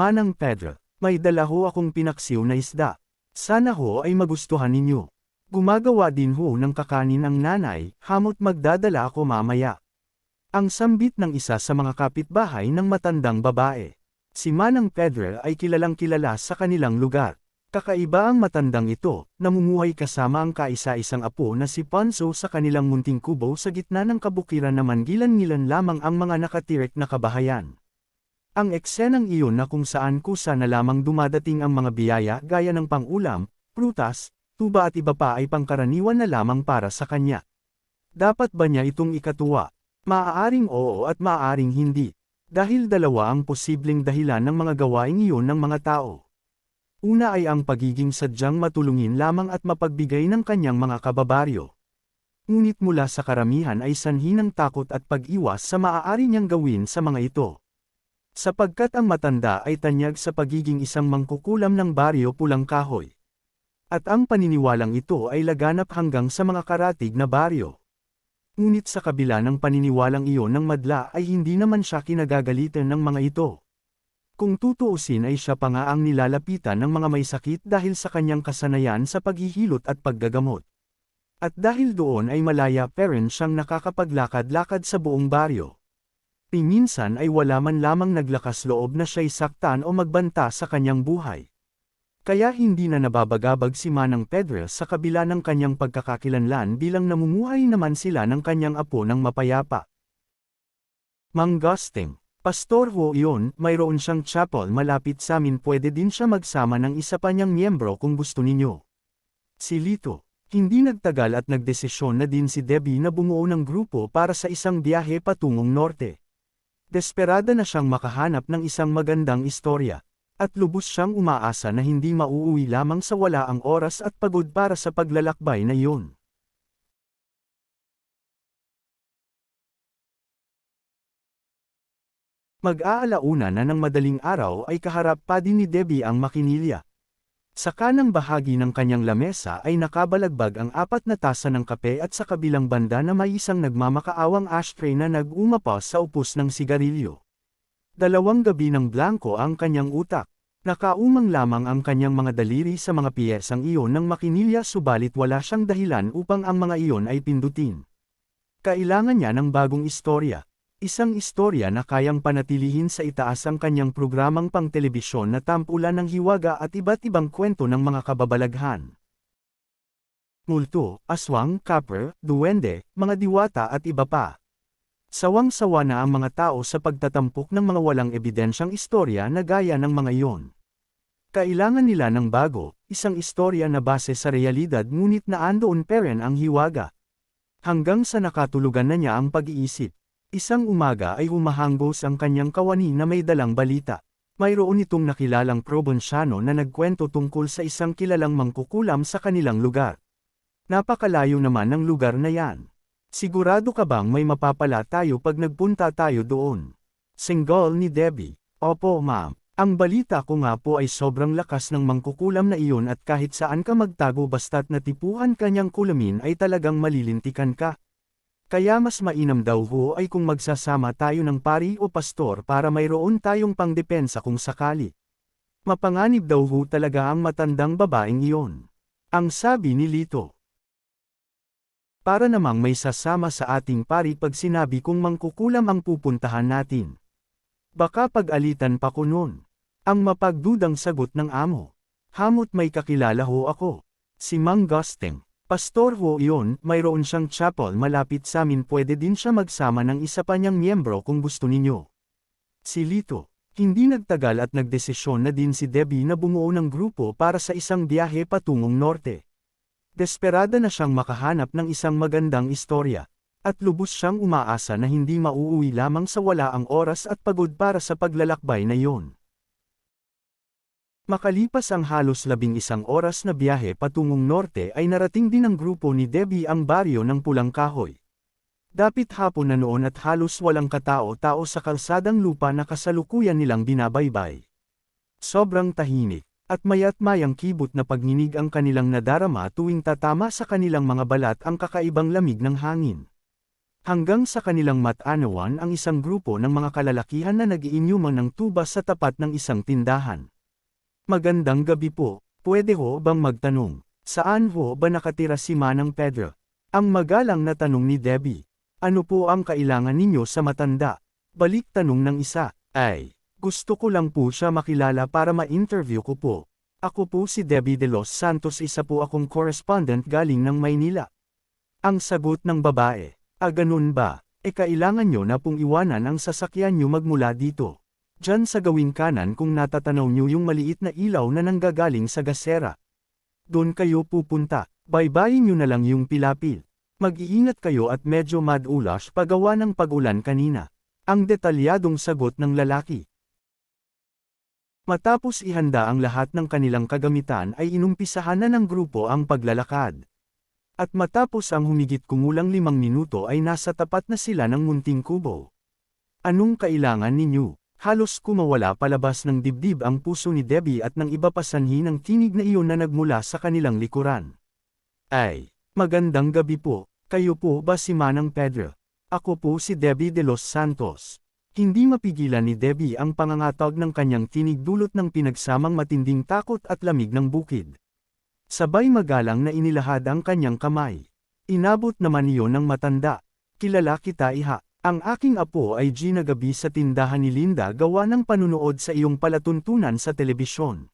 Manang Pedro, may dala ho akong pinaksiw na isda. Sana ho ay magustuhan ninyo. Gumagawa din ho ng kakanin ang nanay, hamot magdadala ako mamaya. Ang sambit ng isa sa mga kapitbahay ng matandang babae. Si Manang Pedro ay kilalang kilala sa kanilang lugar. Kakaiba ang matandang ito, namumuhay kasama ang kaisa-isang apo na si Ponzo sa kanilang munting kubo sa gitna ng kabukiran na mangilan-ngilan lamang ang mga nakatirek na kabahayan. Ang eksenang iyon na kung saan kusa na lamang dumadating ang mga biyaya gaya ng pangulam, prutas, tuba at iba pa ay pangkaraniwan na lamang para sa kanya. Dapat ba niya itong ikatuwa? Maaaring oo at maaaring hindi. Dahil dalawa ang posibleng dahilan ng mga gawaing iyon ng mga tao. Una ay ang pagiging sadyang matulungin lamang at mapagbigay ng kanyang mga kababaryo. Ngunit mula sa karamihan ay sanhi ng takot at pag-iwas sa maaari niyang gawin sa mga ito. Sapagkat ang matanda ay tanyag sa pagiging isang mangkukulam ng baryo pulang kahoy. At ang paniniwalang ito ay laganap hanggang sa mga karatig na baryo. Ngunit sa kabila ng paniniwalang iyon ng madla ay hindi naman siya kinagagalitan ng mga ito. Kung tutuusin ay siya pa nga ang nilalapitan ng mga may sakit dahil sa kanyang kasanayan sa paghihilot at paggagamot. At dahil doon ay malaya pa rin siyang nakakapaglakad-lakad sa buong baryo. Piminsan ay wala man lamang naglakas loob na siya'y saktan o magbanta sa kanyang buhay. Kaya hindi na nababagabag si Manang Pedro sa kabila ng kanyang pagkakakilanlan bilang namumuhay naman sila ng kanyang apo ng mapayapa. Manggosting Pastor ho iyon, mayroon siyang chapel malapit sa amin pwede din siya magsama ng isa pa niyang miyembro kung gusto ninyo. Si Lito, hindi nagtagal at nagdesisyon na din si Debbie na bumuo ng grupo para sa isang biyahe patungong norte. Desperada na siyang makahanap ng isang magandang istorya, at lubos siyang umaasa na hindi mauuwi lamang sa wala ang oras at pagod para sa paglalakbay na iyon. Mag-aalauna na ng madaling araw ay kaharap pa din ni Debbie ang makinilya. Sa kanang bahagi ng kanyang lamesa ay nakabalagbag ang apat na tasa ng kape at sa kabilang banda na may isang nagmamakaawang ashtray na nag-umapa sa upos ng sigarilyo. Dalawang gabi ng blanco ang kanyang utak. Nakaumang lamang ang kanyang mga daliri sa mga piyesang iyon ng makinilya subalit wala siyang dahilan upang ang mga iyon ay pindutin. Kailangan niya ng bagong istorya. Isang istorya na kayang panatilihin sa itaas ang kanyang programang pang-telebisyon na tampulan ng hiwaga at iba't ibang kwento ng mga kababalaghan. Multo, aswang, kapre, duwende, mga diwata at iba pa. Sawang-sawa na ang mga tao sa pagtatampok ng mga walang ebidensyang istorya na gaya ng mga iyon. Kailangan nila ng bago, isang istorya na base sa realidad ngunit naandoon pa rin ang hiwaga. Hanggang sa nakatulugan na niya ang pag-iisip. Isang umaga ay humahanggos ang kanyang kawani na may dalang balita. Mayroon itong nakilalang probonsyano na nagkwento tungkol sa isang kilalang mangkukulam sa kanilang lugar. Napakalayo naman ng lugar na yan. Sigurado ka bang may mapapala tayo pag nagpunta tayo doon? Single ni Debbie. Opo ma'am. Ang balita ko nga po ay sobrang lakas ng mangkukulam na iyon at kahit saan ka magtago basta't natipuhan kanyang kulamin ay talagang malilintikan ka. Kaya mas mainam daw ho ay kung magsasama tayo ng pari o pastor para mayroon tayong pangdepensa kung sakali. Mapanganib daw ho talaga ang matandang babaeng iyon. Ang sabi ni Lito. Para namang may sasama sa ating pari pag sinabi kong mangkukulam ang pupuntahan natin. Baka pag-alitan pa ko nun. Ang mapagdudang sagot ng amo. Hamot may kakilala ho ako. Si Mang Gusting. Pastor ho iyon, mayroon siyang chapel malapit sa amin pwede din siya magsama ng isa pa niyang miyembro kung gusto ninyo. Si Lito, hindi nagtagal at nagdesisyon na din si Debbie na bumuo ng grupo para sa isang biyahe patungong norte. Desperada na siyang makahanap ng isang magandang istorya, at lubos siyang umaasa na hindi mauuwi lamang sa wala ang oras at pagod para sa paglalakbay na iyon. Makalipas ang halos labing isang oras na biyahe patungong norte ay narating din ng grupo ni Debbie ang baryo ng Pulang Kahoy. Dapit hapon na noon at halos walang katao-tao sa kalsadang lupa na kasalukuyan nilang binabaybay. Sobrang tahimik, at mayat mayang kibot na pagninig ang kanilang nadarama tuwing tatama sa kanilang mga balat ang kakaibang lamig ng hangin. Hanggang sa kanilang matanawan ang isang grupo ng mga kalalakihan na nagiinyuman ng tuba sa tapat ng isang tindahan. Magandang gabi po, pwede ho bang magtanong, saan ho ba nakatira si Manang Pedro? Ang magalang na tanong ni Debbie. Ano po ang kailangan ninyo sa matanda? Balik tanong ng isa, ay, gusto ko lang po siya makilala para ma-interview ko po. Ako po si Debbie De Los Santos isa po akong correspondent galing ng Maynila. Ang sagot ng babae, ah ganun ba, e kailangan nyo na pong iwanan ang sasakyan nyo magmula dito. Diyan sa gawing kanan kung natatanaw nyo yung maliit na ilaw na nanggagaling sa gasera. Doon kayo pupunta, baybayin nyo na lang yung pilapil. Mag-iingat kayo at medyo madulas pagawa ng pagulan kanina. Ang detalyadong sagot ng lalaki. Matapos ihanda ang lahat ng kanilang kagamitan ay inumpisahan na ng grupo ang paglalakad. At matapos ang humigit kumulang limang minuto ay nasa tapat na sila ng munting kubo. Anong kailangan ninyo? Halos kumawala palabas ng dibdib ang puso ni Debbie at ng iba pa sanhi ng tinig na iyon na nagmula sa kanilang likuran. Ay, magandang gabi po, kayo po ba si Manang Pedro? Ako po si Debbie de los Santos. Hindi mapigilan ni Debbie ang pangangatag ng kanyang tinig dulot ng pinagsamang matinding takot at lamig ng bukid. Sabay magalang na inilahad ang kanyang kamay. Inabot naman iyon ng matanda. Kilala kita iha. Ang aking apo ay Gina Gabi sa tindahan ni Linda gawa ng panunood sa iyong palatuntunan sa telebisyon.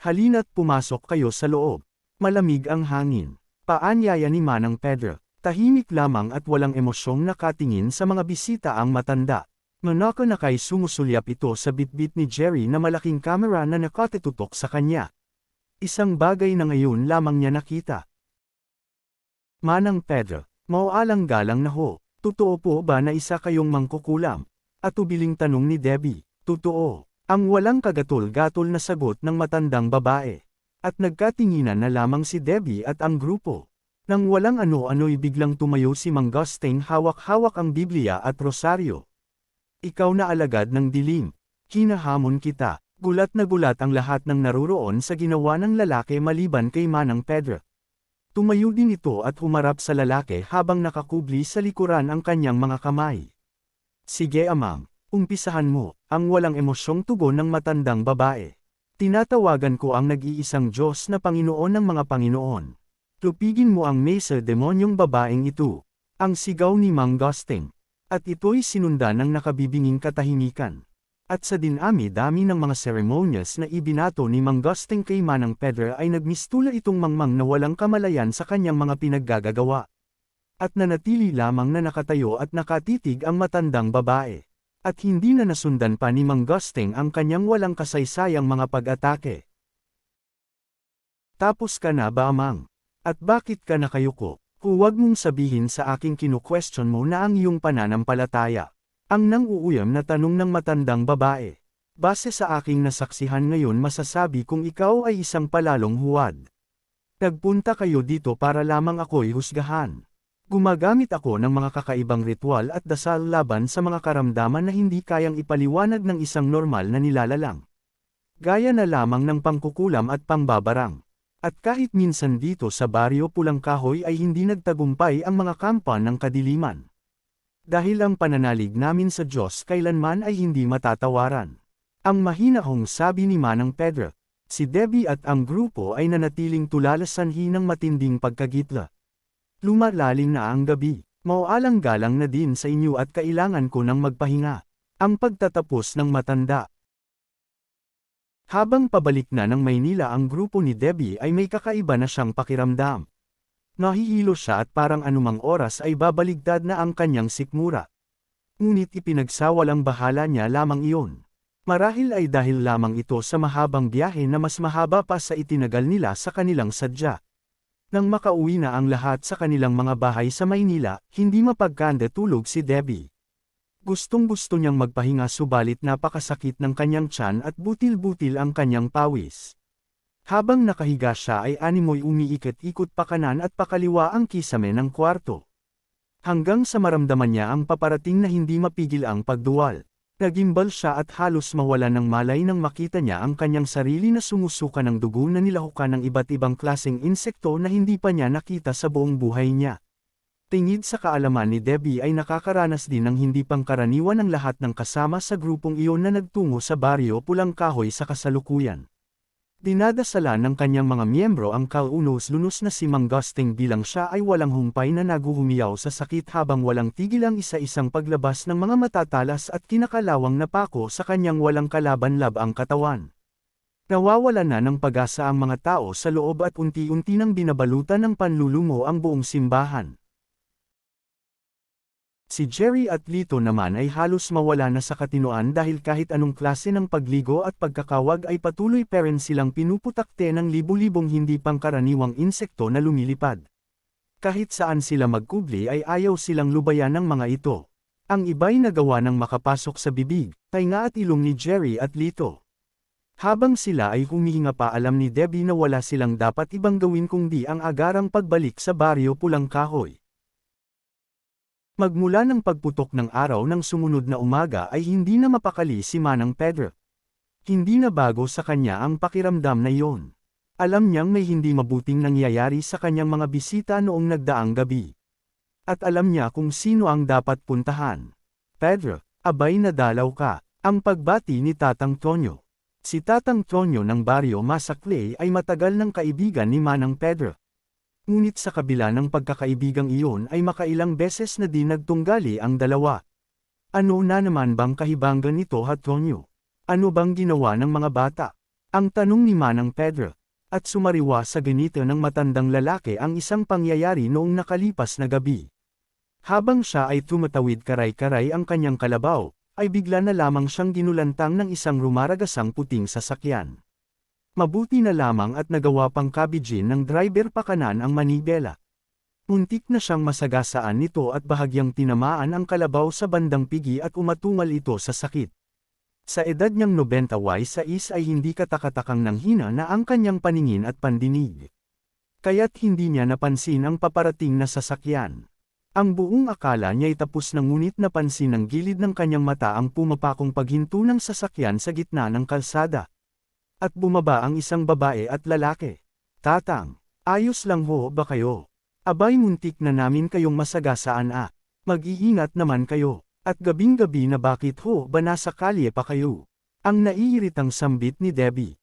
Halina't pumasok kayo sa loob. Malamig ang hangin. Paanyaya ni Manang Pedro. Tahimik lamang at walang emosyong nakatingin sa mga bisita ang matanda. Manaka na kay sumusulyap ito sa bitbit ni Jerry na malaking kamera na nakatitutok sa kanya. Isang bagay na ngayon lamang niya nakita. Manang Pedro, maualang galang na ho. Totoo po ba na isa kayong mangkukulam? At ubiling tanong ni Debbie, totoo. Ang walang kagatol-gatol na sagot ng matandang babae. At nagkatinginan na lamang si Debbie at ang grupo. Nang walang ano-ano'y biglang tumayo si Mang Gusting hawak-hawak ang Biblia at Rosaryo. Ikaw na alagad ng dilim. Hinahamon kita. Gulat na gulat ang lahat ng naruroon sa ginawa ng lalaki maliban kay Manang Pedro. Tumayo din ito at humarap sa lalaki habang nakakubli sa likuran ang kanyang mga kamay. Sige amang, umpisahan mo, ang walang emosyong tugon ng matandang babae. Tinatawagan ko ang nag-iisang Diyos na Panginoon ng mga Panginoon. Tupigin mo ang mesa demonyong babaeng ito. Ang sigaw ni Mang Gusting. At ito'y sinundan ng nakabibinging katahimikan. At sa dinami-dami ng mga seremonyas na ibinato ni Mang Gusting kay Manang Pedro ay nagmistula itong mangmang na walang kamalayan sa kanyang mga pinaggagagawa. At nanatili lamang na nakatayo at nakatitig ang matandang babae. At hindi na nasundan pa ni Mang Gusting ang kanyang walang kasaysayang mga pag-atake. Tapos ka na ba amang? At bakit ka nakayuko? Huwag mong sabihin sa aking kinu-question mo na ang iyong pananampalataya. Ang nang-uuyam na tanong ng matandang babae. Base sa aking nasaksihan ngayon masasabi kung ikaw ay isang palalong huwad. Nagpunta kayo dito para lamang ako'y husgahan. Gumagamit ako ng mga kakaibang ritual at dasal laban sa mga karamdaman na hindi kayang ipaliwanag ng isang normal na nilalalang. Gaya na lamang ng pangkukulam at pangbabarang. At kahit minsan dito sa baryo Pulang Kahoy ay hindi nagtagumpay ang mga kampan ng kadiliman. Dahil ang pananalig namin sa Diyos kailanman ay hindi matatawaran. Ang mahinahong sabi ni Manang Pedro, si Debbie at ang grupo ay nanatiling tulala sanhi ng matinding pagkagitla. Lumalalim na ang gabi, maualang galang na din sa inyo at kailangan ko ng magpahinga. Ang pagtatapos ng matanda, habang pabalik na ng Maynila ang grupo ni Debbie ay may kakaiba na siyang pakiramdam. Nahihilo siya at parang anumang oras ay babaligtad na ang kanyang sikmura. Ngunit ipinagsawalang bahala niya lamang iyon. Marahil ay dahil lamang ito sa mahabang biyahe na mas mahaba pa sa itinagal nila sa kanilang sadya. Nang makauwi na ang lahat sa kanilang mga bahay sa Maynila, hindi mapagkanda tulog si Debbie. Gustong gusto niyang magpahinga subalit napakasakit ng kanyang tiyan at butil-butil ang kanyang pawis. Habang nakahiga siya ay animoy umiikot-ikot pa kanan at pakaliwa ang kisame ng kwarto. Hanggang sa maramdaman niya ang paparating na hindi mapigil ang pagduwal. Nagimbal siya at halos mawala ng malay nang makita niya ang kanyang sarili na sumusuka ng dugo na nilahukan ng iba't ibang klaseng insekto na hindi pa niya nakita sa buong buhay niya. Tingid sa kaalaman ni Debbie ay nakakaranas din ng hindi pangkaraniwan ang lahat ng kasama sa grupong iyon na nagtungo sa baryo Pulang Kahoy sa kasalukuyan. Dinadasalan ng kanyang mga miyembro ang kaunos-lunos na si Mang Gusting bilang siya ay walang humpay na naguhumiyaw sa sakit habang walang tigil ang isa-isang paglabas ng mga matatalas at kinakalawang na pako sa kanyang walang kalaban-lab ang katawan. Nawawala na ng pag-asa ang mga tao sa loob at unti-unti nang binabalutan ng panlulumo ang buong simbahan. Si Jerry at Lito naman ay halos mawala na sa katinoan dahil kahit anong klase ng pagligo at pagkakawag ay patuloy pa rin silang pinuputakte ng libu-libong hindi pangkaraniwang insekto na lumilipad. Kahit saan sila magkubli ay ayaw silang lubayan ng mga ito. Ang iba'y nagawa ng makapasok sa bibig, tainga at ilong ni Jerry at Lito. Habang sila ay humihinga pa alam ni Debbie na wala silang dapat ibang gawin kundi ang agarang pagbalik sa baryo Pulang Kahoy. Magmula ng pagputok ng araw ng sumunod na umaga ay hindi na mapakali si Manang Pedro. Hindi na bago sa kanya ang pakiramdam na iyon. Alam niyang may hindi mabuting nangyayari sa kanyang mga bisita noong nagdaang gabi. At alam niya kung sino ang dapat puntahan. Pedro, abay nadalaw ka, ang pagbati ni Tatang Tonyo. Si Tatang Tonyo ng baryo Masakle ay matagal ng kaibigan ni Manang Pedro. Ngunit sa kabila ng pagkakaibigang iyon ay makailang beses na din nagtunggali ang dalawa. Ano na naman bang kahibangan nito Hatonyo? Ano bang ginawa ng mga bata? Ang tanong ni Manang Pedro. At sumariwa sa ganito ng matandang lalaki ang isang pangyayari noong nakalipas na gabi. Habang siya ay tumatawid karay-karay ang kanyang kalabaw, ay bigla na lamang siyang ginulantang ng isang rumaragasang puting sasakyan. Mabuti na lamang at nagawa pang kabijin ng driver pakanan ang manibela. Muntik na siyang masagasaan nito at bahagyang tinamaan ang kalabaw sa bandang pigi at umatungal ito sa sakit. Sa edad niyang 90 y sa is ay hindi katakatakang nang hina na ang kanyang paningin at pandinig. Kaya't hindi niya napansin ang paparating na sasakyan. Ang buong akala niya'y tapos na ngunit napansin ng gilid ng kanyang mata ang pumapakong paghinto ng sasakyan sa gitna ng kalsada. At bumaba ang isang babae at lalaki. Tatang, ayos lang ho ba kayo? Abay muntik na namin kayong masagasaan ah. Mag-iingat naman kayo. At gabing-gabi na bakit ho ba nasa kalye pa kayo? Ang naiiritang sambit ni Debbie.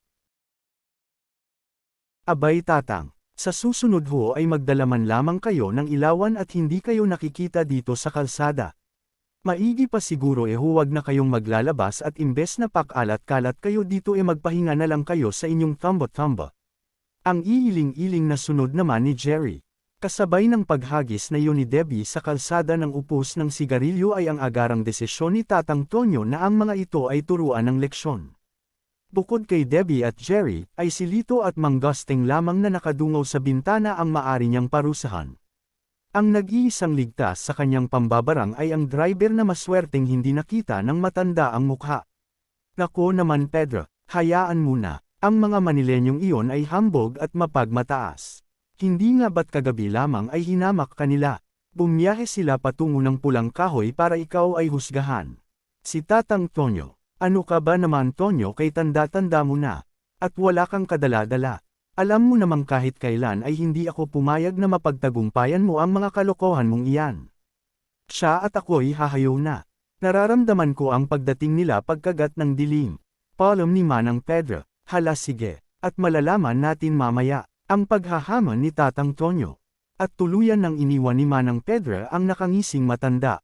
Abay tatang, sa susunod ho ay magdalaman lamang kayo ng ilawan at hindi kayo nakikita dito sa kalsada. Maigi pa siguro e huwag na kayong maglalabas at imbes na pakalat-kalat kayo dito e magpahinga na lang kayo sa inyong thumba-thumba. Ang iiling-iling na sunod naman ni Jerry. Kasabay ng paghagis na iyon ni Debbie sa kalsada ng upos ng sigarilyo ay ang agarang desisyon ni Tatang Tonyo na ang mga ito ay turuan ng leksyon. Bukod kay Debbie at Jerry, ay si Lito at Mang Gusting lamang na nakadungaw sa bintana ang maari niyang parusahan. Ang nag-iisang ligtas sa kanyang pambabarang ay ang driver na maswerteng hindi nakita ng matanda ang mukha. Nako naman Pedro, hayaan muna, ang mga Manilenyong iyon ay hambog at mapagmataas. Hindi nga ba't kagabi lamang ay hinamak kanila. Bumiyahe sila patungo ng pulang kahoy para ikaw ay husgahan. Si Tatang Tonyo, ano ka ba naman Tonyo kay tanda-tanda mo na? At wala kang kadala-dala. Alam mo namang kahit kailan ay hindi ako pumayag na mapagtagumpayan mo ang mga kalokohan mong iyan. Siya at ako'y hahayaw na. Nararamdaman ko ang pagdating nila pagkagat ng dilim. Palom ni Manang Pedro, hala sige, at malalaman natin mamaya, ang paghahamon ni Tatang Tonyo. At tuluyan ng iniwan ni Manang Pedro ang nakangising matanda.